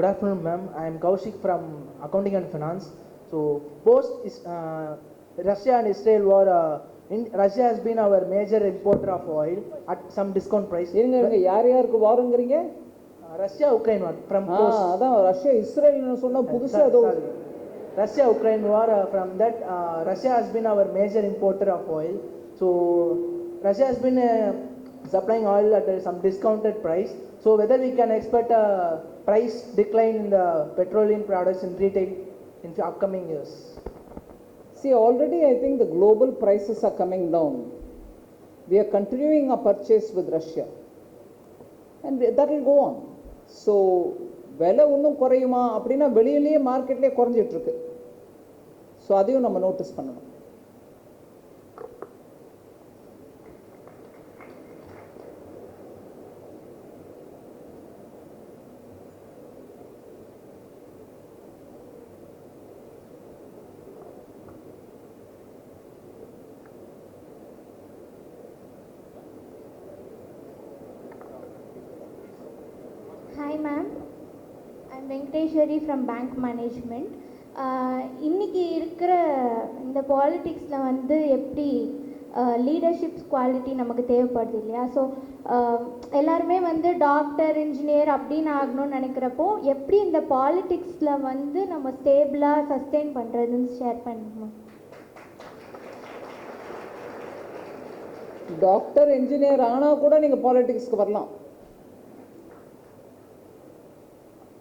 Good afternoon, ma'am. I am Kaushik from Accounting and Finance. So, post is uh, Russia and Israel war. Uh, in, Russia has been our major importer of oil at some discount price. இருங்க இருங்க யார் யாருக்கு வாருங்கிறீங்க Uh, war from ah post. அதான் Russia இஸ்ரேல்னு சொன்னா புதுசா ஏதோ Sorry. Russia Ukraine war. Uh, from that, uh, Russia has been our major importer of oil. So, Russia has been uh, supplying oil at uh, some discounted price. So, whether we can expect a price decline in the petroleum products in retail in the upcoming years. See, already I think the global prices are coming down. We are continuing our purchase with Russia. And that will go on. So, விலை இன்னும் குறையுமா அப்படின்னா வெளியிலேயே மார்க்கெட்லேயே குறைஞ்சிட்டு இருக்கு so அதையும் நம்ம notice பண்ணணும் Hi ma'am, I'm from bank management இன்றைக்கி இன்னைக்கு இருக்கிற இந்த பாலிட்டிக்ஸில் வந்து எப்படி uh, லீடர்ஷிப் குவாலிட்டி நமக்கு தேவைப்படுது இல்லையா? ஸோ uh, எல்லாருமே வந்து டாக்டர் இன்ஜினியர் அப்படின்னு ஆகணும்னு நினைக்கிறப்போ எப்படி இந்த பாலிட்டிக்ஸில் வந்து நம்ம ஸ்டேபிளாக சஸ்டெயின் பண்ணுறதுன்னு ஷேர் பண்ணுமா டாக்டர் இன்ஜினியர் ஆனால் கூட நீங்கள் பாலிட்டிக்ஸ்க்கு வரலாம்.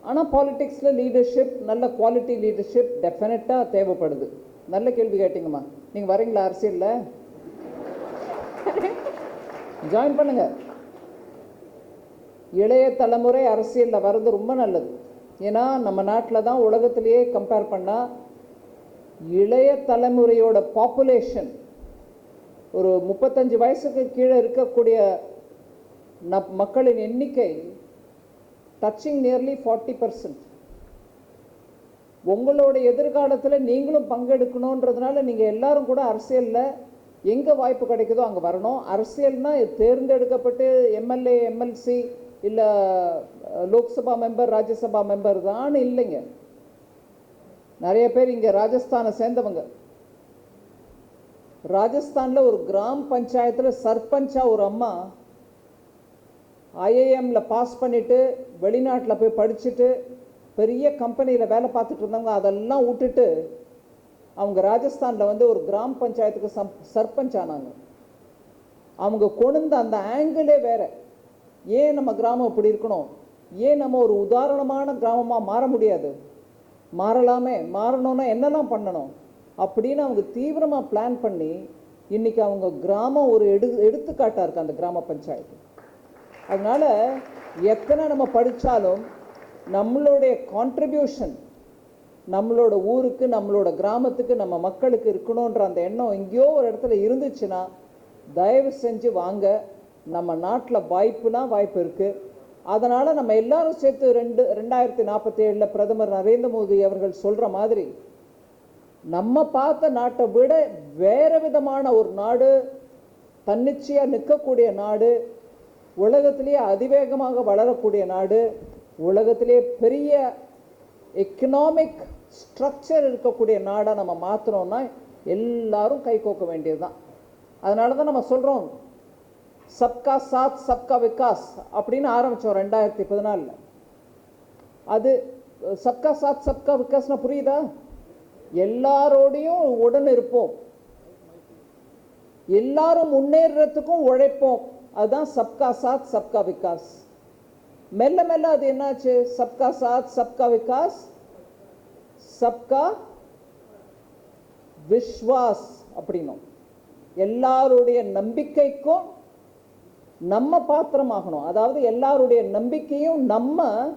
ஆனால் பாலிடிக்ஸில் லீடர்ஷிப் நல்ல குவாலிட்டி லீடர்ஷிப் டெஃபினட்டாக தேவைப்படுது. நல்ல கேள்வி கேட்டிங்கம்மா. நீங்கள் வரீங்களா அரசியலில்? ஜாயின் பண்ணுங்க. இளைய தலைமுறை அரசியலில் வர்றது ரொம்ப நல்லது. ஏன்னா நம்ம நாட்டில் தான் உலகத்திலேயே கம்பேர் பண்ணால் இளைய தலைமுறையோட பாப்புலேஷன் ஒரு முப்பத்தஞ்சு வயசுக்கு கீழே இருக்கக்கூடிய நப் மக்களின் எண்ணிக்கை டச்சிங் நியர்லி ஃபார்ட்டி பர்சன்ட் உங்களோட எதிர்காலத்தில் நீங்களும் பங்கெடுக்கணுன்றதுனால நீங்கள் எல்லாரும் கூட அரசியலில் எங்கே வாய்ப்பு கிடைக்குதோ அங்கே வரணும். அரசியல்னா தேர்ந்தெடுக்கப்பட்டு எம்எல்ஏ எம்எல்சி இல்லை லோக்சபா மெம்பர் ராஜ்யசபா மெம்பர் தான் இல்லைங்க. நிறைய பேர் இங்கே ராஜஸ்தானை சேர்ந்தவங்க. ராஜஸ்தானில் ஒரு கிராம் பஞ்சாயத்தில் சர்பஞ்சா ஒரு அம்மா ஐஏஎம்மில் பாஸ் பண்ணிவிட்டு வெளிநாட்டில் போய் படிச்சுட்டு பெரிய கம்பெனியில் வேலை பார்த்துட்டு இருந்தவங்க அதெல்லாம் விட்டுட்டு அவங்க ராஜஸ்தானில் வந்து ஒரு கிராம பஞ்சாயத்துக்கு சம் சர்பஞ்ச் ஆனாங்க. அவங்க கொண்டு அந்த ஆங்கிளே வேற. ஏன் நம்ம கிராமம் இப்படி இருக்கணும்? ஏன் நம்ம ஒரு உதாரணமான கிராமமாக மாற முடியாது? மாறலாமே மாறணும்னா என்னெல்லாம் பண்ணணும்? அப்படின்னு அவங்க தீவிரமாக பிளான் பண்ணி இன்றைக்கி அவங்க கிராமம் ஒரு எடு எடுத்துக்காட்டாக இருக்குது அந்த கிராம பஞ்சாயத்து. அதனால் எத்தனை நம்ம படித்தாலும் நம்மளுடைய கான்ட்ரிபியூஷன் நம்மளோட ஊருக்கு நம்மளோட கிராமத்துக்கு நம்ம மக்களுக்கு இருக்கணுன்ற அந்த எண்ணம் எங்கேயோ ஒரு இடத்துல இருந்துச்சுன்னா தயவு செஞ்சு வாங்க. நம்ம நாட்டில் வாய்ப்புனா வாய்ப்பு இருக்குது அதனால் நம்ம எல்லாரும் சேர்த்து ரெண்டு ரெண்டாயிரத்தி நாற்பத்தி ஏழில் பிரதமர் நரேந்திர மோடி அவர்கள் சொல்கிற மாதிரி நம்ம பார்த்த நாட்டை விட வேறு விதமான ஒரு நாடு தன்னிச்சையாக நிற்கக்கூடிய நாடு உலகத்திலேயே அதிவேகமாக வளரக்கூடிய நாடு உலகத்திலேயே பெரிய எக்கனாமிக் ஸ்ட்ரக்சர் இருக்கக்கூடிய நாடை நம்ம மாற்றணும்னா எல்லாரும் கை கோக்க வேண்டியது தான் அதனால தான் நம்ம சொல்கிறோம் சப்கா சாத் சப்கா விகாஸ் அப்படின்னு ஆரம்பித்தோம் ரெண்டாயிரத்தி பதினாலில். அது சப்கா சாத் சப்கா விகாஸ்னா புரியுதா? எல்லாரோடையும் உடன் இருப்போம். எல்லாரும் முன்னேறத்துக்கும் உழைப்போம். அதுதான் சப்கா சாத் சப்கா விகாஸ். மெல்ல மெல்ல அது என்னாச்சு? சப்கா சாத் சப்கா விகாஸ் சப்கா விஸ்வாஸ் அப்படின்னும். எல்லாருடைய நம்பிக்கைக்கும் நம்ம பாத்திரமாகணும். அதாவது எல்லாருடைய நம்பிக்கையும் நம்ம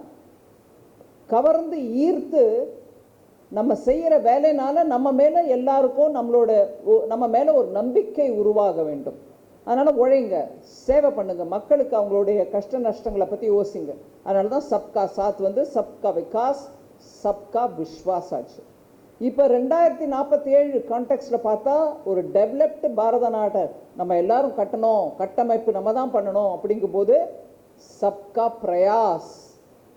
கவர்ந்து ஈர்த்து நம்ம செய்கிற வேலைனால நம்ம மேலே எல்லாருக்கும் நம்மளோட ஒ- நம்ம மேலே ஒரு நம்பிக்கை உருவாக வேண்டும். அதனால் உழைங்க சேவை பண்ணுங்க. மக்களுக்கு அவங்களுடைய கஷ்ட நஷ்டங்களை பற்றி யோசிங்க. அதனால தான் சப்கா சாத் வந்து சப்கா விகாஸ் சப்கா விஸ்வாஸ் ஆச்சு இப்போ ரெண்டாயிரத்தி நாற்பத்தி ஏழு கான்டெக்ட்ல பார்த்தா ஒரு டெவலப்டு பாரத நாட்டை நம்ம எல்லாரும் கட்டணும் கட்டமைப்பு நம்ம தான் பண்ணணும் அப்படிங்கும்போது சப்கா பிரயாஸ்.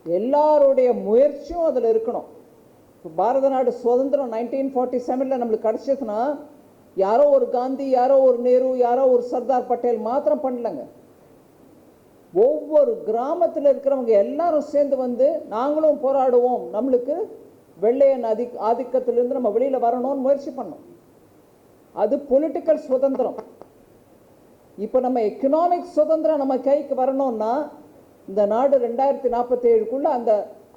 எல்லாருடைய முயற்சியும் அதில் இருக்கணும். இப்போ பாரத நாடு சுதந்திரம் நைன்டீன் ஃபார்ட்டி செவனில் நம்மளுக்கு கிடச்சதுன்னா யாரோ ஒரு காந்தி யாரோ ஒரு நேரு யாரோ ஒரு சர்தார் பட்டேல் மாத்திரம் பண்ணலங்க. ஒவ்வொரு கிராமத்தில் இருக்கிறவங்க எல்லாரும் சேர்ந்து வந்து நாங்களும் போராடுவோம். நம்மளுக்கு வெள்ளையன் அதி ஆதிக்கத்திலிருந்து நம்ம வெளியில் வரணும்னு முயற்சி பண்ணோம். அது பொலிட்டிக்கல் சுதந்திரம். இப்போ நம்ம எக்கனாமிக் சுதந்திரம் நம்ம கைக்கு வரணும்னா இந்த நாடு ரெண்டாயிரத்தி நாற்பத்தி ஏழுக்குள்ளே அந்த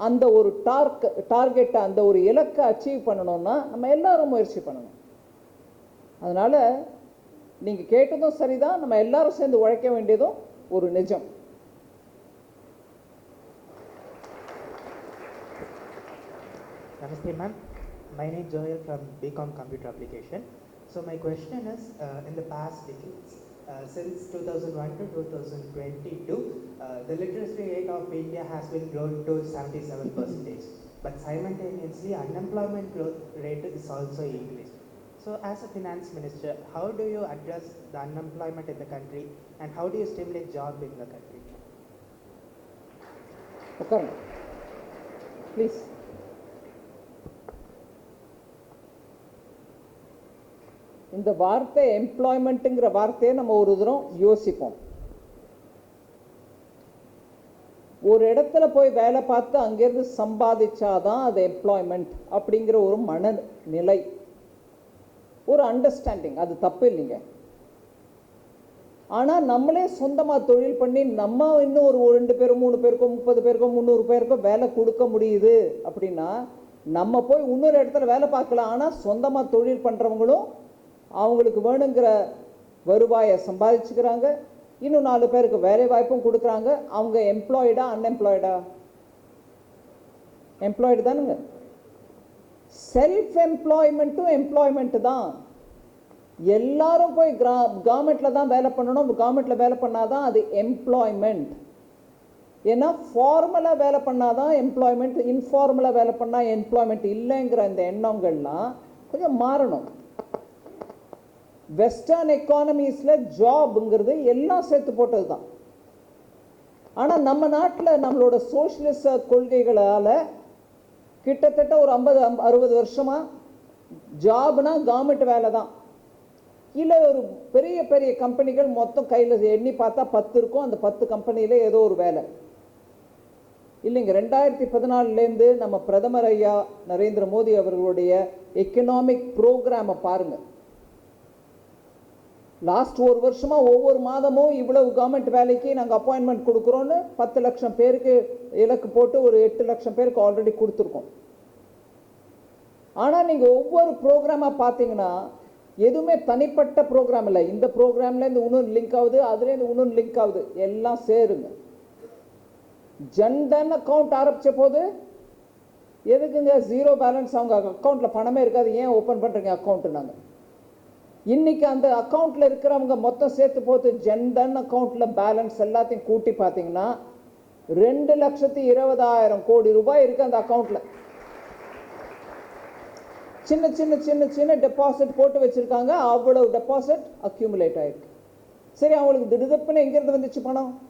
அந்த ஒரு டார்க் டார்கெட்டை அந்த ஒரு இலக்கை அச்சீவ் பண்ணணும்னா நம்ம எல்லாரும் முயற்சி பண்ணணும். அதனால நீங்க கேட்டதும் சரிதான் நம்ம எல்லாரும் சேர்ந்து உழைக்க வேண்டியதும் ஒரு நிஜம் Namaste ma'am. My name is Joel from BCom Computer Application. So my question is, uh, in the past decades, uh, since 2001 to 2022, uh, the literacy rate of India has been grown to 77 percentage. But simultaneously, unemployment growth rate is also increased. So as a finance minister, how do you address the unemployment in the country and how do you stimulate job in the country? Okay. Please. இந்த வார்த்தை எம்ப்ளாய்மெண்ட்டுங்கிற வார்த்தையை நம்ம ஒரு தூரம் யோசிப்போம் ஒரு இடத்துல போய் வேலை பார்த்து அங்கேருந்து சம்பாதிச்சாதான் அது எம்ப்ளாய்மெண்ட் அப்படிங்கிற ஒரு மனநிலை ஒரு அண்டர்ஸ்டாண்டிங் அது தப்பு இல்லைங்க. ஆனால் நம்மளே சொந்தமாக தொழில் பண்ணி நம்ம இன்னும் ஒரு ரெண்டு பேரும் மூணு பேருக்கோ முப்பது பேருக்கோ முந்நூறு பேருக்கோ வேலை கொடுக்க முடியுது அப்படின்னா நம்ம போய் இன்னொரு இடத்துல வேலை பார்க்கலாம். ஆனால் சொந்தமாக தொழில் பண்ணுறவங்களும் அவங்களுக்கு வேணுங்கிற வருவாயை சம்பாதிச்சுக்கிறாங்க. இன்னும் நாலு பேருக்கு வேலை வாய்ப்பும் கொடுக்குறாங்க. அவங்க எம்ப்ளாய்டா அன்எம்ப்ளாய்டா எம்ப்ளாய்டு தானுங்க. செல்ஃப் எம்ப்ளாய்மெண்ட்டும் எம்ப்ளாய்மெண்ட்டு தான். எல்லாரும் போய் கிரா கவர்மெண்ட்டில் தான் வேலை பண்ணணும். கவர்மெண்ட்டில் வேலை பண்ணாதான் அது எம்ப்ளாய்மெண்ட் ஏன்னா ஃபார்மலாக வேலை பண்ணாதான் எம்ப்ளாய்மெண்ட் இன்ஃபார்மலாக வேலை பண்ணால் எம்ப்ளாய்மெண்ட் இல்லைங்கிற இந்த எண்ணங்கள்லாம் கொஞ்சம் மாறணும். வெஸ்டர்ன் எக்கானமிஸில் ஜாப்ங்கிறது எல்லாம் சேர்த்து போட்டது தான் ஆனால் நம்ம நாட்டில் நம்மளோட சோஷியலிச கொள்கைகளால் கிட்டத்தட்ட ஒரு ஐம்பது அறுபது வருஷமாக ஜாப்னா கவர்மெண்ட் வேலை தான் இல்லை ஒரு பெரிய பெரிய கம்பெனிகள் மொத்தம் கையில் எண்ணி பார்த்தா பத்து இருக்கும். அந்த பத்து கம்பெனியில் ஏதோ ஒரு வேலை. இல்லைங்க ரெண்டாயிரத்தி பதினாலுலேருந்து நம்ம பிரதமர் ஐயா நரேந்திர மோடி அவர்களுடைய எக்கனாமிக் ப்ரோக்ராமை பாருங்கள் லாஸ்ட் ஒரு வருஷமாக ஒவ்வொரு மாதமும் இவ்வளவு கவர்மெண்ட் வேலைக்கு நாங்கள் அப்பாயின்மெண்ட் கொடுக்குறோன்னு பத்து லட்சம் பேருக்கு இலக்கு போட்டு ஒரு எட்டு லட்சம் பேருக்கு ஆல்ரெடி கொடுத்துருக்கோம். ஆனால் நீங்கள் ஒவ்வொரு ப்ரோக்ராமாக பார்த்தீங்கன்னா எதுவுமே தனிப்பட்ட ப்ரோக்ராம் இல்லை. இந்த ப்ரோக்ராம்லேருந்து இன்னொன்று லிங்க் ஆகுது அதுலேருந்து இன்னொன்று லிங்க் ஆகுது. எல்லாம் சேருங்க. ஜன்தன் அக்கௌண்ட் ஆரம்பித்த போது எதுக்குங்க? ஜீரோ பேலன்ஸ் அவங்க அக்கௌண்ட்டில் பணமே இருக்காது. ஏன் ஓப்பன் பண்ணுறீங்க அக்கௌண்ட்டு நாங்கள் இன்னைக்கு அந்த அக்கௌண்ட்ல இருக்கிறவங்க மொத்தம் சேர்த்து போது ஜன்தன் அக்கௌண்ட்ல பேலன்ஸ் எல்லாத்தையும் கூட்டி பார்த்தீங்கன்னா ரெண்டு லட்சத்தி இருபதாயிரம் கோடி ரூபாய் இருக்கு அந்த அக்கௌண்ட்ல சின்ன சின்ன சின்ன சின்ன டெபாசிட் போட்டு வச்சிருக்காங்க. அவ்வளவு டெபாசிட் அக்யூமுலேட் ஆயிருக்கு. சரி அவங்களுக்கு திடுதப்புன்னு எங்கிருந்து வந்துச்சு பணம்?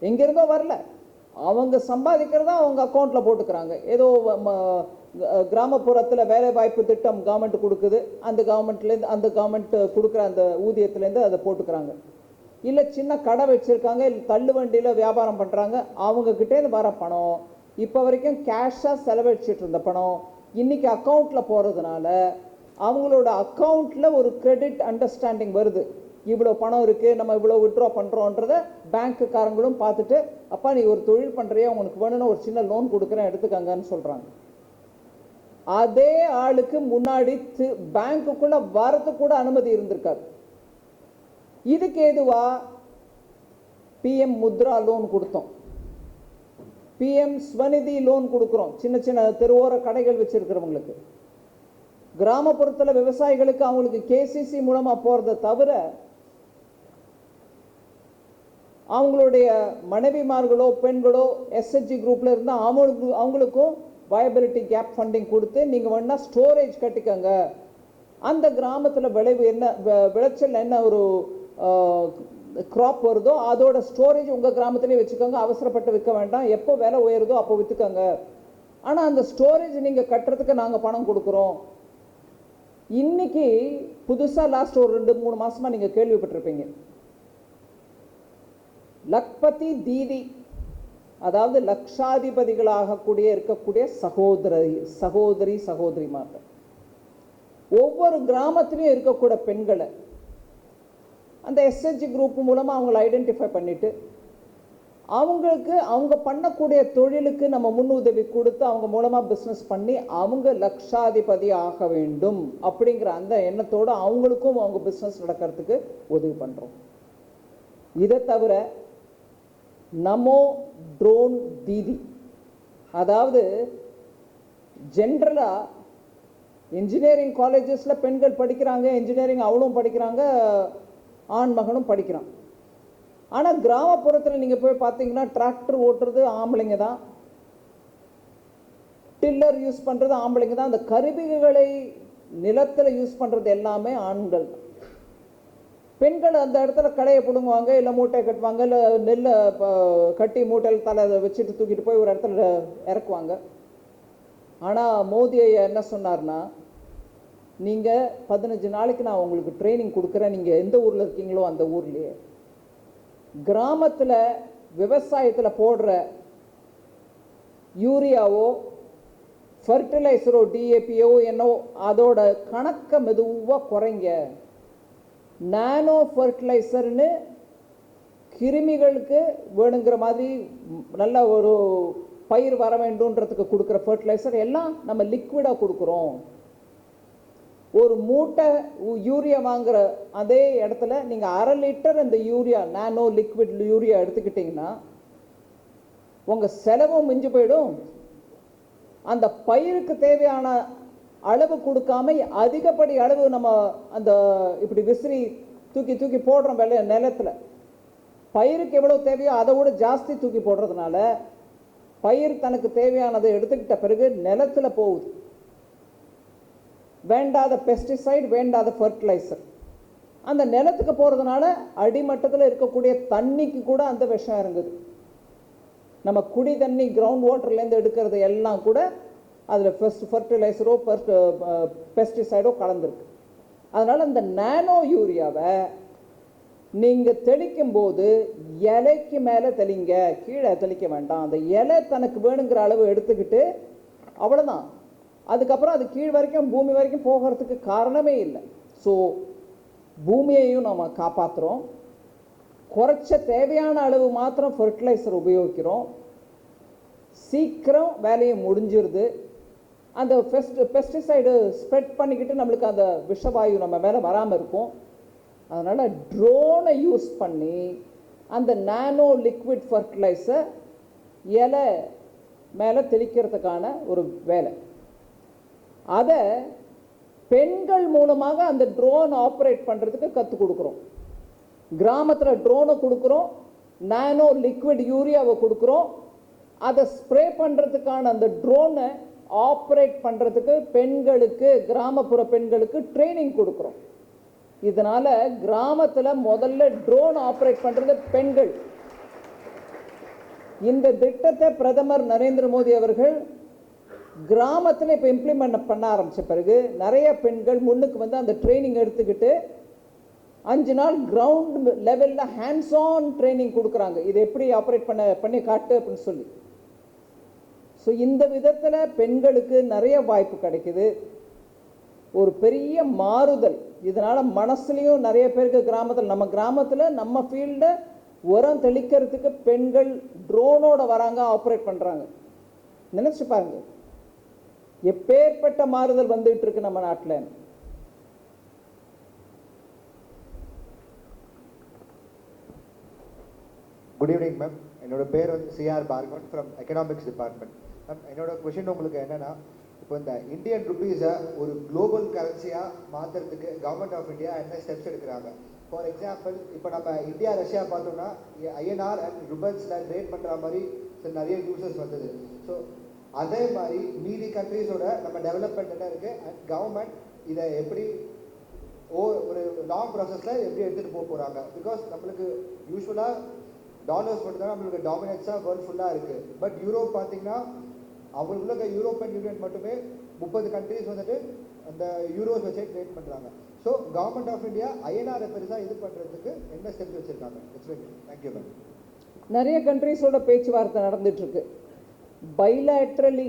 எங்கிருந்தோ வரல. அவங்க சம்பாதிக்கிறதா அவங்க அக்கௌண்ட்டில் போட்டுக்கிறாங்க. ஏதோ கிராமப்புறத்தில் வேலை வாய்ப்பு திட்டம் கவர்மெண்ட் கொடுக்குது. அந்த கவர்மெண்ட்லேருந்து அந்த கவர்மெண்ட் கொடுக்குற அந்த ஊதியத்துலேருந்து அதை போட்டுக்கிறாங்க. இல்லை சின்ன கடை வச்சுருக்காங்க இல்லை தள்ளு வண்டியில் வியாபாரம் பண்ணுறாங்க அவங்கக்கிட்டேருந்து வர பணம் இப்போ வரைக்கும் கேஷாக செலவழிச்சிட்டு இருந்த பணம் இன்றைக்கி அக்கௌண்ட்டில் போகிறதுனால அவங்களோட அக்கௌண்ட்டில் ஒரு கிரெடிட் அண்டர்ஸ்டாண்டிங் வருது. இவ்வளோ பணம் இருக்குது நம்ம இவ்வளோ விட்ரா பண்ணுறோன்றத பேங்க்குக்காரங்களும் பார்த்துட்டு அப்பா நீ ஒரு தொழில் பண்ணுறியா உனக்கு வேணும்னு ஒரு சின்ன லோன் கொடுக்குறேன் எடுத்துக்கங்கன்னு சொல்கிறாங்க அதே ஆளுக்கு முன்னாடி பேங்க்குக்குள்ள வரது கூட அனுமதி இருந்திருக்காது இதுக்கு ஏதுவா பிஎம் முத்ரா லோன் கொடுத்தோம். பிஎம் ஸ்வநிதி லோன் கொடுக்குறோம். சின்ன சின்ன தெருவோர கடைகள் வச்சிருக்கிறவங்களுக்கு. கிராமப்புறத்தில் விவசாயிகளுக்கு அவங்களுக்கு கேசிசி மூலமா போறதை தவிர அவங்களுடைய மனைவிமார்களோ பெண்களோ எஸ்ஹெச்ஜி குரூப்பில் இருந்தால் அவங்களுக்கு அவங்களுக்கும் வயபிலிட்டி கேப் ஃபண்டிங் கொடுத்து நீங்கள் வேணால் ஸ்டோரேஜ் கட்டிக்கோங்க. அந்த கிராமத்தில் விளைவு என்ன விளைச்சல் என்ன ஒரு க்ராப் வருதோ அதோட ஸ்டோரேஜ் உங்கள் கிராமத்துலேயே வச்சுக்கோங்க. அவசரப்பட்டு விற்க வேண்டாம். எப்போ விலை உயருதோ அப்போ விற்றுக்கோங்க ஆனால் அந்த ஸ்டோரேஜ் நீங்கள் கட்டுறதுக்கு நாங்கள் பணம் கொடுக்குறோம். இன்னைக்கு புதுசாக லாஸ்ட் ஒரு ரெண்டு மூணு மாதமாக நீங்கள் கேள்விப்பட்டிருப்பீங்க. லக்பதி தீதி அதாவது லக்ஷாதிபதிகளாகக்கூடிய இருக்கக்கூடிய சகோதரி சகோதரி சகோதரிமார்கள். ஒவ்வொரு கிராமத்திலையும் இருக்கக்கூடிய பெண்களை அந்த எஸ்ஹெச்ஜி குரூப் மூலமாக அவங்கள ஐடென்டிஃபை பண்ணிட்டு அவங்களுக்கு அவங்க பண்ணக்கூடிய தொழிலுக்கு நம்ம முன்னுதவி கொடுத்து அவங்க மூலமாக பிஸ்னஸ் பண்ணி அவங்க லக்ஷாதிபதி ஆக வேண்டும் அப்படிங்கிற அந்த எண்ணத்தோடு அவங்களுக்கும் அவங்க பிஸ்னஸ் நடக்கிறதுக்கு உதவி பண்ணுறோம் இதை தவிர நமோ ட்ரோன் தீதி. அதாவது ஜென்ரலாக இன்ஜினியரிங் காலேஜஸில் பெண்கள் படிக்கிறாங்க இன்ஜினியரிங் அவளும் படிக்கிறாங்க ஆண் மகனும் படிக்கிறான். ஆனால் கிராமப்புறத்தில் நீங்கள் போய் பார்த்தீங்கன்னா டிராக்டர் ஓட்டுறது ஆம்பளைங்க தான். டில்லர் யூஸ் பண்ணுறது ஆம்பளைங்க தான். அந்த கருவிகளை நிலத்தில் யூஸ் பண்ணுறது எல்லாமே ஆண்கள் தான். பெண்கள் அந்த இடத்துல கடையை பிடுங்குவாங்க இல்லை மூட்டை கட்டுவாங்க இல்லை நெல்லை கட்டி மூட்டையில் தலை வச்சுட்டு தூக்கிட்டு போய் ஒரு இடத்துல இறக்குவாங்க. ஆனால் மோதியை ஐயா என்ன சொன்னார்னா நீங்கள் பதினஞ்சு நாளைக்கு நான் உங்களுக்கு ட்ரைனிங் கொடுக்குறேன். நீங்கள் எந்த ஊரில் இருக்கீங்களோ அந்த ஊர்லேயே. கிராமத்தில் விவசாயத்தில் போடுற யூரியாவோ ஃபர்டிலைசரோ டிஏபியோ என்னவோ அதோட கணக்கை மெதுவாக குறைங்க. நானோ ஃபர்டிலைசர்னு கிருமிகளுக்கு வேணுங்கிற மாதிரி நல்ல ஒரு பயிர் வர வேண்டும்ன்றதுக்கு கொடுக்குற ஃபர்டிலைசர் எல்லாம் நம்ம லிக்விடாக கொடுக்குறோம். ஒரு மூட்டை யூரியா வாங்குற அதே இடத்துல நீங்கள் அரை லிட்டர் இந்த யூரியா நானோ லிக்விட் யூரியா எடுத்துக்கிட்டிங்கன்னா உங்கள் செலவும் மிஞ்சி போயிடும். அந்த பயிருக்கு தேவையான அளவு கொடுக்காம அதிகப்படி அளவு நம்ம அந்த இப்படி விசிறி தூக்கி தூக்கி போடுறோம் வெள்ள நிலத்துல. பயிருக்கு எவ்வளவு தேவையோ அதை விட ஜாஸ்தி தூக்கி போடுறதுனால பயிர் தனக்கு தேவையானதை எடுத்துக்கிட்ட பிறகு நிலத்துல போகுது. வேண்டாத பெஸ்டிசைட் வேண்டாத ஃபர்டிலைசர் அந்த நிலத்துக்கு போகிறதுனால அடிமட்டத்தில் இருக்கக்கூடிய தண்ணிக்கு கூட அந்த விஷம் இறங்குது. நம்ம குடி தண்ணி கிரவுண்ட் வாட்டர்லேருந்து எடுக்கிறது எல்லாம் கூட அதில் ஃபர்ஸ்ட் ஃபர்டிலைசரோ பெஸ்டிசைடோ கலந்துருக்கு. அதனால் இந்த நானோ யூரியாவை நீங்கள் தெளிக்கும் போது இலைக்கு மேலே தெளிங்க கீழே தெளிக்க வேண்டாம். அந்த இலை தனக்கு வேணுங்கிற அளவு எடுத்துக்கிட்டு அவ்வளோதான் அதுக்கப்புறம் அது கீழ் வரைக்கும் பூமி வரைக்கும் போகிறதுக்கு காரணமே இல்லை. ஸோ பூமியையும் நம்ம காப்பாற்றுறோம் குறைச்ச தேவையான அளவு மாத்திரம் ஃபெர்டிலைசர் உபயோகிக்கிறோம். சீக்கிரம் வேலையை முடிஞ்சிருது. அந்த பெஸ்ட் பெஸ்டிசைடு ஸ்ப்ரெட் பண்ணிக்கிட்டு நம்மளுக்கு அந்த விஷவாயு நம்ம மேலே வராமல் இருக்கும். அதனால் ட்ரோனை யூஸ் பண்ணி அந்த நானோ லிக்விட் ஃபர்டிலைசர் இலை மேலே தெளிக்கிறதுக்கான ஒரு வேலை. அதை பெண்கள் மூலமாக அந்த ட்ரோன் ஆப்ரேட் பண்ணுறதுக்கு கற்றுக் கொடுக்குறோம். கிராமத்தில் ட்ரோனை கொடுக்குறோம் நானோ லிக்விட் யூரியாவை கொடுக்குறோம். அதை ஸ்ப்ரே பண்ணுறதுக்கான அந்த ட்ரோனை ஆப்ரேட் பண்ணுறதுக்கு பெண்களுக்கு கிராமப்புற பெண்களுக்கு ட்ரைனிங் கொடுக்குறோம். இதனால் கிராமத்தில் முதல்ல ட்ரோன் ஆப்ரேட் பண்ணுறது பெண்கள். இந்த திட்டத்தை பிரதமர் நரேந்திர மோடி அவர்கள் கிராமத்தில் இப்போ இம்ப்ளிமெண்ட் பண்ண ஆரம்பித்த பிறகு நிறைய பெண்கள் முன்னுக்கு வந்து அந்த ட்ரைனிங் எடுத்துக்கிட்டு அஞ்சு நாள் கிரவுண்ட் லெவலில் ஹேண்ட்ஸ் ஆன் ட்ரைனிங் கொடுக்குறாங்க. இது எப்படி ஆப்ரேட் பண்ண பண்ணி காட்டு அப்படின்னு சொல்லி. ஸோ இந்த விதத்தில் பெண்களுக்கு நிறைய வாய்ப்பு கிடைக்குது. ஒரு பெரிய மாறுதல். இதனால் மனசுலேயும் நிறைய பேருக்கு கிராமத்தில் நம்ம கிராமத்தில் நம்ம ஃபீல்டில் உரம் தெளிக்கிறதுக்கு பெண்கள் ட்ரோனோட வராங்க ஆப்ரேட் பண்ணுறாங்க நினச்சி பாருங்க. எப்பேற்பட்ட மாறுதல் வந்துகிட்டு இருக்கு நம்ம நாட்டில்? குட் ஈவினிங் மேம் என்னோட பேர் வந்து CR Bhargavan from economics department ma'am என்னோட கொஷின் உங்களுக்கு என்னன்னா இப்போ இந்த இந்தியன் ருபீஸை ஒரு குளோபல் கரன்சியாக மாற்றுறதுக்கு கவர்மெண்ட் ஆஃப் இந்தியா என்ன ஸ்டெப்ஸ் எடுக்கிறாங்க? ஃபார் எக்ஸாம்பிள் இப்போ நம்ம இந்தியா ரஷ்யா பார்த்தோம்னா ஐஎன்ஆர் அண்ட் ருபன்ஸில் ட்ரேட் பண்ணுற மாதிரி நிறைய யூசஸ் வந்தது. ஸோ அதே மாதிரி மீதி கண்ட்ரீஸோட நம்ம டெவலப்மெண்ட் என்ன இருக்குது அண்ட் கவர்மெண்ட் இதை எப்படி ஓ ஒரு லாங் ப்ராசஸில் எப்படி எடுத்துகிட்டு போக போகிறாங்க பிகாஸ் நம்மளுக்கு யூஸ்வலாக டாலர்ஸ் மட்டும்தான் நம்மளுக்கு டாமினேட்ஸாக வேர்ல்ட் ஃபுல்லாக இருக்குது பட் யூரோப் பார்த்தீங்கன்னா அவங்க உள்ள யூரோப்பியன் யூனியன் மட்டுமே முப்பது கண்ட்ரீஸ் வந்துட்டு அந்த யூரோஸ் வச்சே ட்ரேட் பண்ணுறாங்க ஸோ கவர்மெண்ட் ஆஃப் இந்தியா ஐஎன்ஆரை பெருசாக இது பண்ணுறதுக்கு என்ன ஸ்டெப்ஸ் வச்சுருக்காங்க? தேங்க்யூ மேம் நிறைய கண்ட்ரீஸோட பேச்சுவார்த்தை நடந்துட்டுருக்கு. பைலாட்ரலி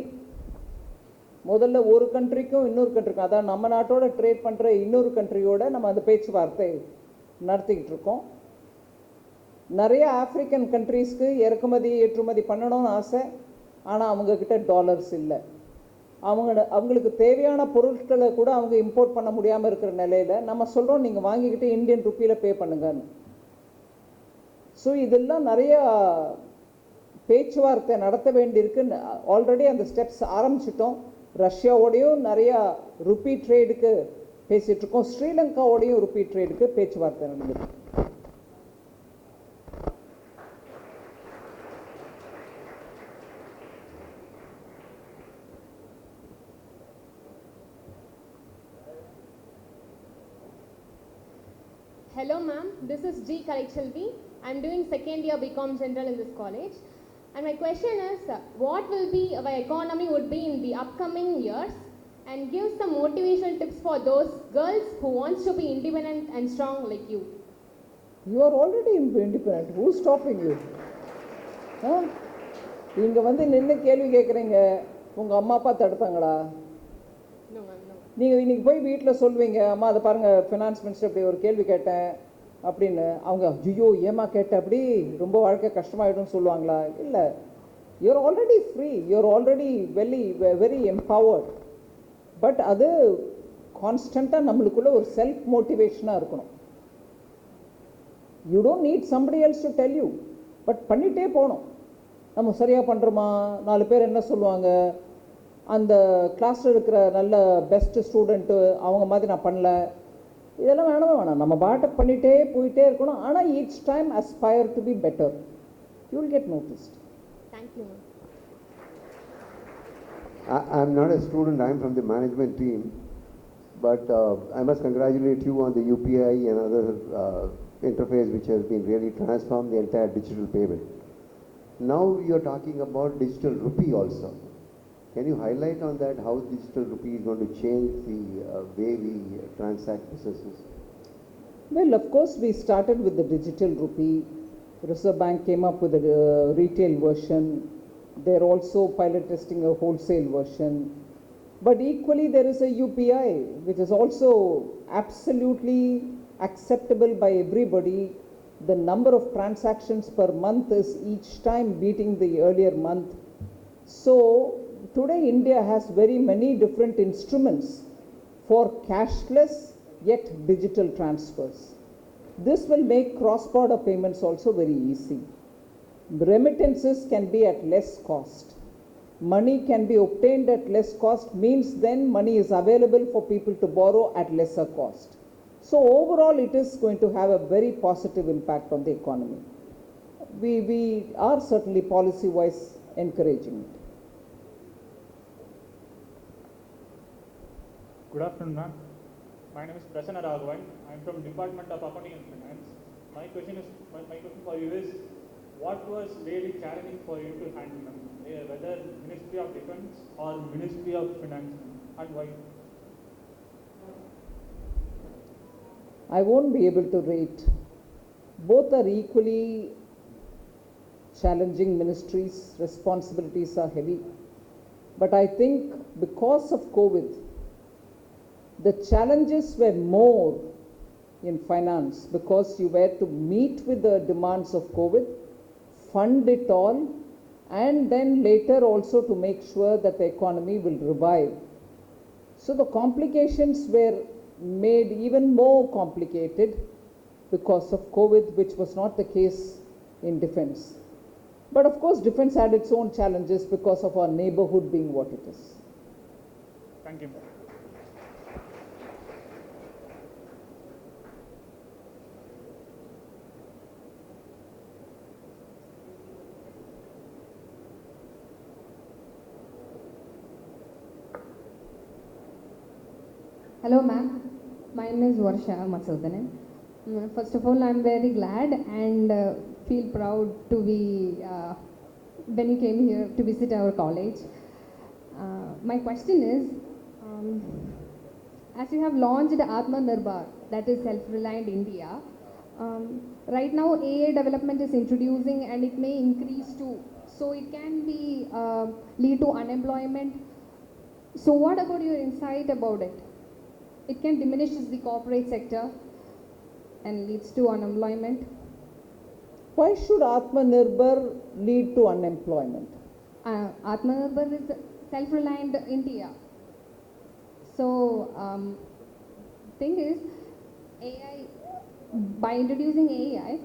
முதல்ல ஒரு கண்ட்ரிக்கும் இன்னொரு கண்ட்ரிக்கும் அதான் நம்ம நாட்டோட ட்ரேட் பண்ணுற இன்னொரு கண்ட்ரியோட நம்ம அந்த பேச்சுவார்த்தை நடத்திக்கிட்டு இருக்கோம் நிறைய ஆப்பிரிக்கன் கண்ட்ரீஸ்க்கு இறக்குமதி ஏற்றுமதி பண்ணணும்னு ஆசை. ஆனால் அவங்கக்கிட்ட டாலர்ஸ் இல்லை. அவங்க அவங்களுக்கு தேவையான பொருட்களை கூட அவங்க இம்போர்ட் பண்ண முடியாமல் இருக்கிற நிலையில் நம்ம சொல்கிறோம் நீங்கள் வாங்கிக்கிட்டு இந்தியன் ருப்பியில் பே பண்ணுங்கன்னு. ஸோ இதெல்லாம் நிறைய பேச்சுவார்த்தை நடத்த வேண்டியிருக்கு ஆல்ரெடி அந்த ஸ்டெப்ஸ் ஆரம்பிச்சிட்டோம். ரஷ்யாவோடையும் நிறையா ருப்பி ட்ரேடுக்கு பேசிகிட்டு இருக்கோம். ஸ்ரீலங்காவோடையும் ருப்பி ட்ரேடுக்கு பேச்சுவார்த்தை நடந்துருக்கு. Hello ma'am, this is G. Kalaikshalvi. I'm doing second year BCom General in this college. And my question is, uh, what will be our economy would be in the upcoming years and give some motivational tips for those girls who wants to be independent and strong like you. You are already independent who stopping you இங்கே வந்து நின்று கேள்வி கேட்குறீங்க உங்கள் அம்மா அப்பா தடுத்தாங்களா No ma'am, no. நீங்கள் இன்றைக்கி போய் வீட்டில் சொல்லுவீங்க அம்மா அதை பாருங்கள் ஃபினான்ஸ் மினிஸ்டர் இப்படி ஒரு கேள்வி கேட்டேன் அப்படின்னு. அவங்க ஐயோ ஏமா கேட்ட அப்படி? ரொம்ப வாழ்க்கை கஷ்டமாயிடும்னு சொல்லுவாங்களா? இல்லை. You are already free you are already very very empowered but அது கான்ஸ்டண்ட்டாக நம்மளுக்குள்ளே ஒரு செல்ஃப் மோட்டிவேஷனாக இருக்கணும். You don't need somebody else to tell you but பண்ணிகிட்டே போகணும். நம்ம சரியாக பண்ணுறோமா நாலு பேர் என்ன சொல்லுவாங்க? அந்த கிளாஸில் இருக்கிற நல்ல பெஸ்ட் ஸ்டூடெண்ட்டு அவங்க மாதிரி நான் பண்ணல இதெல்லாம் வேணவே வேணாம் நம்ம பாட்டை பண்ணிகிட்டே போயிட்டே இருக்கணும் ஆனால் each time aspire to be better you will get noticed. I, not a student, I'm from the management team. But uh, I must congratulate you on the UPI and other uh, interface which has been really transformed the entire digital payment. Now you're talking about digital rupee also. Can you highlight on that how digital rupee is going to change the uh, way we transact businesses? Well, of course, we started with the digital rupee. Reserve Bank came up with a uh, retail version. They're also pilot testing a wholesale version. But equally, there is a UPI, which is also absolutely acceptable by everybody. The number of transactions per month is each time beating the earlier month. So, today India has very many different instruments for cashless yet digital transfers. This will make cross border payments also very easy. Remittances can be at less cost. Money can be obtained at less cost, means then money is available for people to borrow at lesser cost. So, overall, it is going to have a very positive impact on the economy. We, we are certainly policy wise encouraging it. Good afternoon, ma'am. My name is Prasanna Raghavan. I'm from Department of Accounting and Finance. My question is, my, my question for you is, what was really challenging for you to handle, ma'am? Eh, Whether Ministry of Defense or Ministry of Finance, and why? I won't be able to rate. Both are equally challenging ministries, responsibilities are heavy. But I think because of COVID, the challenges were more in finance because you were to meet with the demands of COVID, fund it all, and then later also to make sure that the economy will revive. So the complications were made even more complicated because of COVID, which was not the case in defense. But of course, defense had its own challenges because of our neighborhood being what it is. Thank you. Hello, ma'am. My name is Varsha Matsudanan. Mm, First of all, I'm very glad and uh, feel proud to be uh, when you came here to visit our college. Uh, my question is, um, as you have launched Atma Nirbhar, that is self-reliant India, um, right now AI development is introducing and it may increase too. So it can be uh, lead to unemployment. So what about your insight about it? It can diminishes the corporate sector and leads to unemployment. Why should Atmanirbhar lead to unemployment? Uh, Atmanirbhar is self-reliant India. So um, thing is, AI by introducing AI,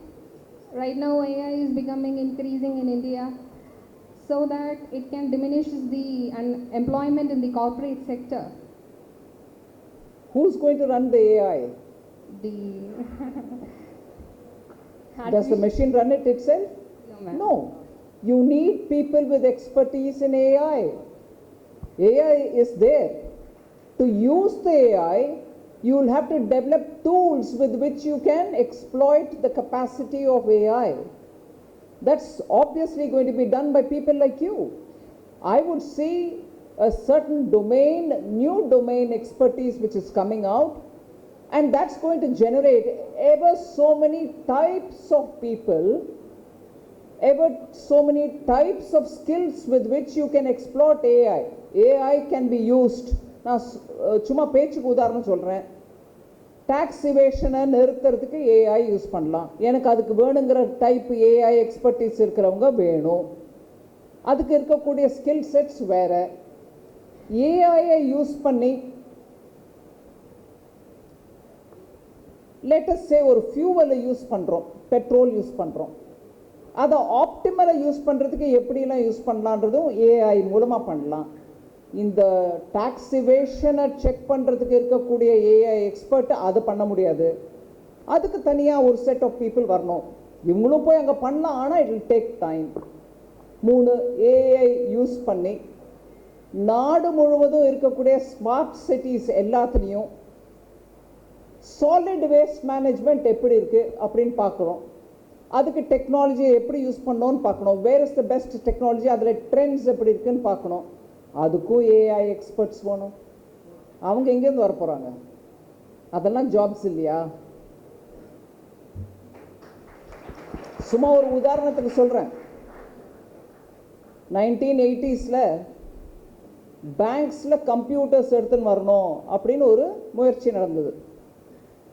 right now AI is becoming increasing in India, so that it can diminish the unemployment in the corporate sector. Who's going to run the AI? The Does the machine run it itself? No. No. You need people with expertise in AI. AI is there. To use the AI, you will have to develop tools with which you can exploit the capacity of AI. That's obviously going to be done by people like you. I would see a certain domain, new domain expertise which is coming out, and that's going to generate ever so many types of people, ever so many types of skills with which you can exploit AI. AI can be used. நான் சும்மா பேச்சுக்கு உதாரணம் சொல்கிறேன் tax இவேஷனை நிறுத்துறதுக்கு AI use பண்ணலாம் எனக்கு அதுக்கு வேணுங்கிற டைப் ஏஐ எக்ஸ்பர்டீஸ் இருக்கிறவங்க வேணும் அதுக்கு இருக்கக்கூடிய ஸ்கில் செட்ஸ் வேறு ஏஐயை யூஸ் பண்ணி லேட்டஸ்ட் சே ஒரு ஃபியூவலை யூஸ் பண்ணுறோம் பெட்ரோல் யூஸ் பண்ணுறோம் அதை ஆப்டிமலை யூஸ் பண்ணுறதுக்கு எப்படிலாம் யூஸ் பண்ணலான்றதும் ஏஐ மூலமாக பண்ணலாம். இந்த டாக்ஸிவேஷனை செக் பண்ணுறதுக்கு இருக்கக்கூடிய ஏஐ எக்ஸ்பர்ட் அது பண்ண முடியாது. அதுக்கு தனியாக ஒரு செட் ஆஃப் பீப்புள் வரணும். இவங்களும் போய் அங்கே பண்ணலாம் ஆனால் இட் வில் டேக் டைம் மூணு ஏஐ யூஸ் பண்ணி நாடு முழுவதும் இருக்கக்கூடிய ஸ்மார்ட் சிட்டிஸ் எல்லாத்துலேயும் சாலிட் வேஸ்ட் மேனேஜ்மெண்ட் எப்படி இருக்குது அப்படின்னு பார்க்குறோம். அதுக்கு டெக்னாலஜியை எப்படி யூஸ் பண்ணோன்னு பார்க்கணும் where is the best technology அதில் ட்ரெண்ட்ஸ் எப்படி இருக்குன்னு பார்க்கணும் அதுக்கும் ஏஐ எக்ஸ்பர்ட்ஸ் வேணும். அவங்க எங்கேருந்து வர போகிறாங்க அதெல்லாம் ஜாப்ஸ் இல்லையா? சும்மா ஒரு உதாரணத்துக்கு சொல்கிறேன் நைன்டீன் எயிட்டிஸில் பேங்க்ஸில் கம்ப்யூட்டர்ஸ் எடுத்துன்னு வரணும் அப்படின்னு ஒரு முயற்சி நடந்தது.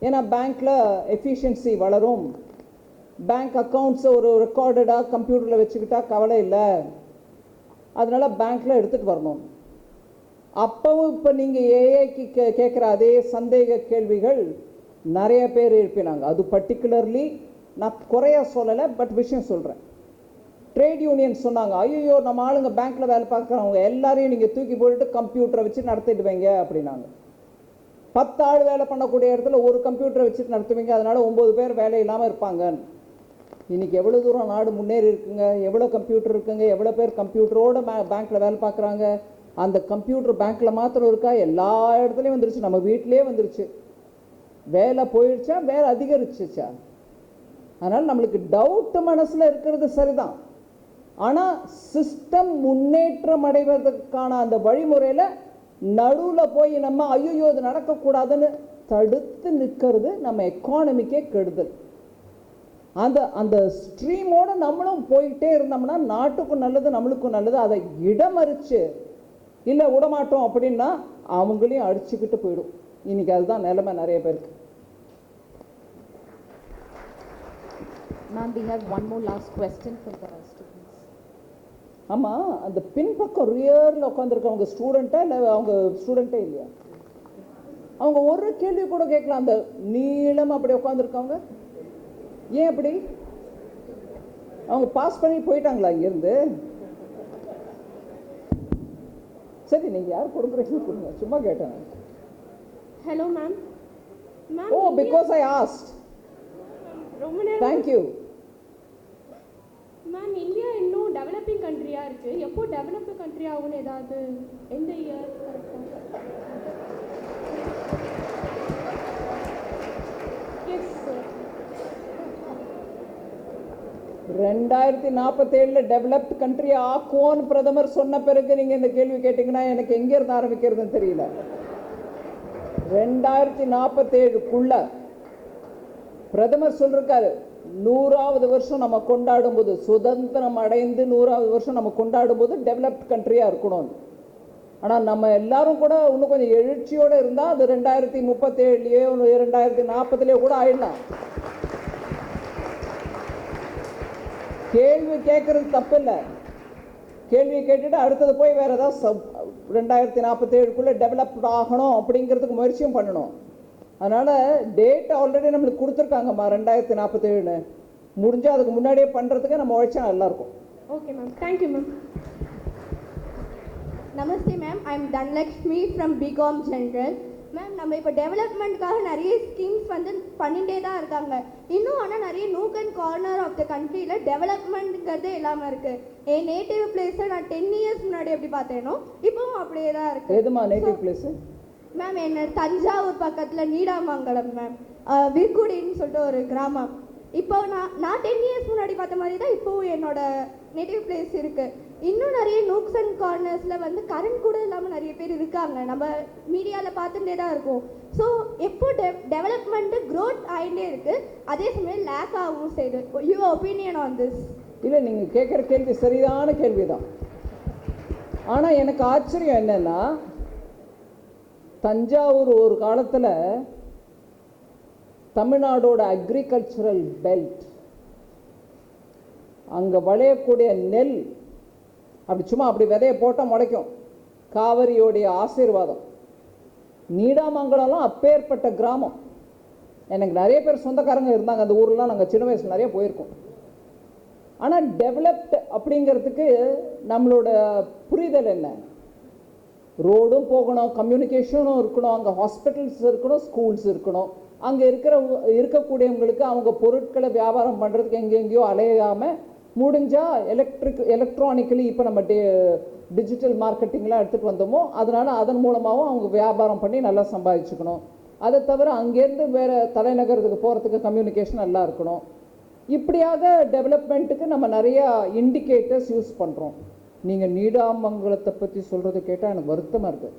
ஏன்னா பேங்க்கில் எஃபிஷியன்சி வளரும். பேங்க் அக்கௌண்ட்ஸை ஒரு ரெக்கார்டடாக கம்ப்யூட்டரில் வச்சுக்கிட்டா கவலை இல்லை. அதனால் பேங்க்கில் எடுத்துகிட்டு வரணும். அப்போவும் இப்போ நீங்கள் ஏஐக்கு கே கேட்குற அதே சந்தேக கேள்விகள் நிறைய பேர் எழுப்பினாங்க. அது பர்டிகுலர்லி நான் குறைய சொல்லலை பட் விஷயம் சொல்கிறேன் ட்ரேட் யூனியன் சொன்னாங்க. ஐயோ நம்ம ஆளுங்க பேங்க்கில் வேலை பார்க்குறவங்க எல்லாரையும் நீங்கள் தூக்கி போட்டுட்டு கம்ப்யூட்டரை வச்சு நடத்திட்டு வைங்க அப்படின்னாங்க. பத்து ஆள் வேலை பண்ணக்கூடிய இடத்துல ஒரு கம்ப்யூட்டரை வச்சுட்டு நடத்துவீங்க அதனால் ஒம்பது பேர் வேலை இல்லாமல் இருப்பாங்க இன்றைக்கி எவ்வளோ தூரம் நாடு முன்னேறி இருக்குங்க எவ்வளோ கம்ப்யூட்டர் இருக்குங்க எவ்வளோ பேர் கம்ப்யூட்டரோட பே பேங்க்கில் வேலை பார்க்குறாங்க. அந்த கம்ப்யூட்டர் பேங்க்கில் மாத்திரம் இருக்கா? எல்லா இடத்துலையும் வந்துருச்சு. நம்ம வீட்டிலே வந்துருச்சு. வேலை போயிடுச்சா? வேலை அதிகரிச்சிச்சா? அதனால் நம்மளுக்கு டவுட்டு மனசில் இருக்கிறது சரிதான். ஆனால் சிஸ்டம் முன்னேற்றம் அடைவதற்கான அந்த வழிமுறையில் நடுவில் போய் நம்ம ஐயோ இது நடக்கக்கூடாதுன்னு தடுத்து நிற்கிறது நம்ம எக்கானமிக்கே கெடுதல். அந்த அந்த ஸ்ட்ரீமோட நம்மளும் போயிட்டே இருந்தோம்னா நாட்டுக்கும் நல்லது நம்மளுக்கும் நல்லது. அதை இடமறிச்சு இல்லை விடமாட்டோம் அப்படின்னா அவங்களையும் அடிச்சுக்கிட்டு போயிடும். இன்னைக்கு அதுதான் நிலைமை நிறைய பேருக்கு. Ma'am, we one one last question question from the students. ஆமாம் அந்த பின்பக்கம் ரியரில் உட்காந்துருக்கவங்க ஸ்டூடெண்ட்டா இல்லை அவங்க ஸ்டூடெண்ட்டே இல்லையா? அவங்க ஒரு கேள்வி கூட கேட்கலாம் அந்த நீளம் அப்படி உட்காந்துருக்கவங்க ஏன் அப்படி? அவங்க பாஸ் பண்ணி போயிட்டாங்களா இங்கேருந்து? சரி நீங்கள் யார் கொடுக்குறீங்க கொடுங்க சும்மா கேட்டேன். Hello ma'am oh because I asked ரொம்ப தேங்க்யூ மேம் இந்தியா இன்னும் டெவலப்பிங் கண்ட்ரியாக இருக்குது எப்போ டெவலப்டு கண்ட்ரி ஆகும்னு ஏதாவது எந்த இயர் ரெண்டாயிரத்தி நாற்பத்தேழில் டெவலப்ட் கண்ட்ரி ஆக்குவோன்னு பிரதமர் சொன்ன பிறகு நீங்கள் இந்த கேள்வி கேட்டிங்கன்னா எனக்கு எங்கேருந்து ஆரம்பிக்கிறதுன்னு தெரியல. ரெண்டாயிரத்தி நாற்பத்தேழுக்குள்ள பிரதமர் சொல்லிருக்காரு நூறாவது வருஷம் நம்ம கொண்டாடும் போது சுதந்திரம் அடைந்து நூறாவது வருஷம் நம்ம கொண்டாடும் போது டெவலப்ட் கண்ட்ரியாக இருக்கணும். ஆனால் நம்ம எல்லாரும் கூட இன்னும் கொஞ்சம் எழுச்சியோடு இருந்தால் அது ரெண்டாயிரத்தி முப்பத்தேழுலையோ ரெண்டாயிரத்தி நாற்பதுலேயோ கூட ஆயிடலாம். கேள்வி கேட்கறது தப்பு இல்லை கேள்வி கேட்டுட்டு அடுத்தது போய் வேற ஏதாவது ரெண்டாயிரத்தி நாற்பத்தேழுக்குள்ளே டெவலப்ட் ஆகணும் அப்படிங்கிறதுக்கு முயற்சியும் பண்ணணும். அதனால் டேட் ஆல்ரெடி நம்மளுக்கு கொடுத்துருக்காங்கம்மா ரெண்டாயிரத்தி நாற்பத்தேழுன்னு. முடிஞ்சால் அதுக்கு முன்னாடியே பண்ணுறதுக்கு நம்ம உழைச்சா நல்லாயிருக்கும். Okay ma'am thank you ma'am Namaste ma'am I am Dhanalakshmi from BCom general ma'am நம்ம இப்போ டெவலப்மெண்ட்காக நிறைய ஸ்கீம்ஸ் வந்து பண்ணிகிட்டே தான் இருக்காங்க. இன்னும் ஆனால் நிறைய nook and corner of the கண்ட்ரியில் டெவலப்மெண்ட்ங்கிறதே இல்லாமல் இருக்குது என் நேட்டிவ் பிளேஸை நான் டென் இயர்ஸ் முன்னாடி எப்படி பார்த்தேனோ இப்போவும் அப்படியே தான் இருக்குது எதுமா நேட்டிவ் பிளேஸு மேம் என்ன தஞ்சாவூர் பக்கத்தில் நீடாமங்கலம் மேம் விற்குடின்னு சொல்லிட்டு ஒரு கிராமம். இப்போ நான் நான் டென் இயர்ஸ் முன்னாடி பார்த்த மாதிரி தான் இப்போவும் என்னோட நேட்டிவ் பிளேஸ் இருக்குது இன்னும் நிறைய நூக்ஸ் அண்ட் கார்னர்ஸில் வந்து கரண்ட் கூட இல்லாமல் நிறைய பேர் இருக்காங்க. நம்ம மீடியாவில் பார்த்துட்டே தான் இருக்கோம். ஸோ எப்போ டெ டெவலப்மெண்ட்டு க்ரோத் ஆகிட்டே இருக்குது அதே சமயம் லேக் ஆகவும் செய்யுது யூ ஒப்பீனியன் ஆன் திஸ் இல்லை நீங்கள் கேட்குற கேள்வி சரியான கேள்வி தான் ஆனால் எனக்கு ஆச்சரியம் என்னென்னா தஞ்சாவூர் ஒரு காலத்தில் தமிழ்நாடோட அக்ரிகல்ச்சுரல் பெல்ட் அங்கே விளையக்கூடிய நெல் அப்படி சும்மா அப்படி விதையை போட்டால் முளைக்கும். காவிரியோடைய ஆசீர்வாதம். நீடாமங்கலம்லாம் அப்பேற்பட்ட கிராமம். எனக்கு நிறைய பேர் சொந்தக்காரங்க இருந்தாங்க. அந்த ஊர்லாம் நாங்கள் சின்ன வயசில் நிறைய போயிருக்கோம். ஆனால் டெவலப்ட் அப்படிங்கிறதுக்கு நம்மளோட புரிதல் என்ன? ரோடும் போகணும் கம்யூனிகேஷனும் இருக்கணும் அங்கே ஹாஸ்பிட்டல்ஸ் இருக்கணும் ஸ்கூல்ஸ் இருக்கணும். அங்கே இருக்கிற இருக்கக்கூடியவங்களுக்கு அவங்க பொருட்களை வியாபாரம் பண்ணுறதுக்கு எங்கெங்கேயோ அலையாமல் முடிஞ்சால் எலக்ட்ரிக் எலக்ட்ரானிக்கலி இப்போ நம்ம டே டிஜிட்டல் மார்க்கெட்டிங்லாம் எடுத்துகிட்டு வந்தோமோ அதனால் அதன் மூலமாகவும் அவங்க வியாபாரம் பண்ணி நல்லா சம்பாதிச்சுக்கணும். அதை தவிர அங்கேருந்து வேறு தலைநகரத்துக்கு போகிறதுக்கு கம்யூனிகேஷன் நல்லா இருக்கணும். இப்படியாக டெவலப்மெண்ட்டுக்கு நம்ம நிறையா இண்டிகேட்டர்ஸ் யூஸ் பண்ணுறோம் நீங்கள் நீடாமங்கலத்தை பற்றி சொல்கிறது கேட்டால் எனக்கு வருத்தமாக இருக்குது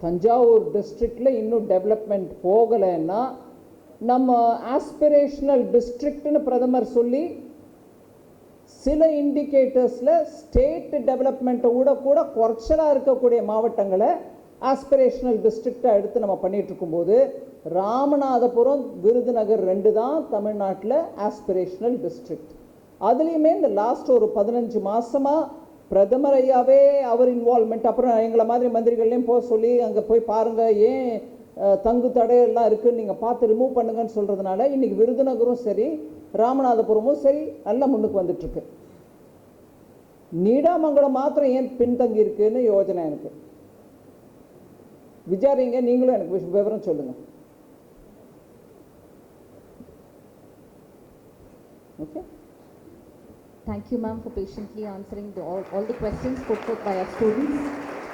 தஞ்சாவூர் டிஸ்ட்ரிக்டில் இன்னும் டெவலப்மெண்ட் போகலைன்னா நம்ம ஆஸ்பிரேஷனல் டிஸ்ட்ரிக்ட்னு பிரதமர் சொல்லி சில இண்டிகேட்டர்ஸில் ஸ்டேட் டெவலப்மெண்ட்டை கூட கூட குறைச்சலாக இருக்கக்கூடிய மாவட்டங்களை ஆஸ்பிரேஷனல் டிஸ்ட்ரிக்டாக எடுத்து நம்ம பண்ணிகிட்ருக்கும்போது ராமநாதபுரம் விருதுநகர் ரெண்டு தான் தமிழ்நாட்டில் ஆஸ்பிரேஷனல் டிஸ்ட்ரிக்ட் அதுலேயுமே இந்த லாஸ்ட் ஒரு பதினஞ்சு மாதமாக பிரதமர் ஐயாவே அவர் இன்வால்மெண்ட் அப்புறம் எங்களை மாதிரி மந்திரிகள்லையும் போக சொல்லி அங்கே போய் பாருங்கள் ஏன் தங்கு தடையெல்லாம் இருக்குன்னு நீங்கள் பார்த்து ரிமூவ் பண்ணுங்கன்னு சொல்கிறதுனால இன்றைக்கி விருதுநகரும் சரி ராமநாதபுரமும் சரி நல்லா முன்னுக்கு வந்துட்டுருக்கு. நீடாமங்கலம் மாத்திரம் ஏன் பின்தங்கி இருக்குன்னு யோஜனை எனக்கு. விசாரிங்க நீங்களும் எனக்கு விவரம் சொல்லுங்கள் okay? Thank you, ma'am, for patiently answering the, all, all the questions put forth by our students.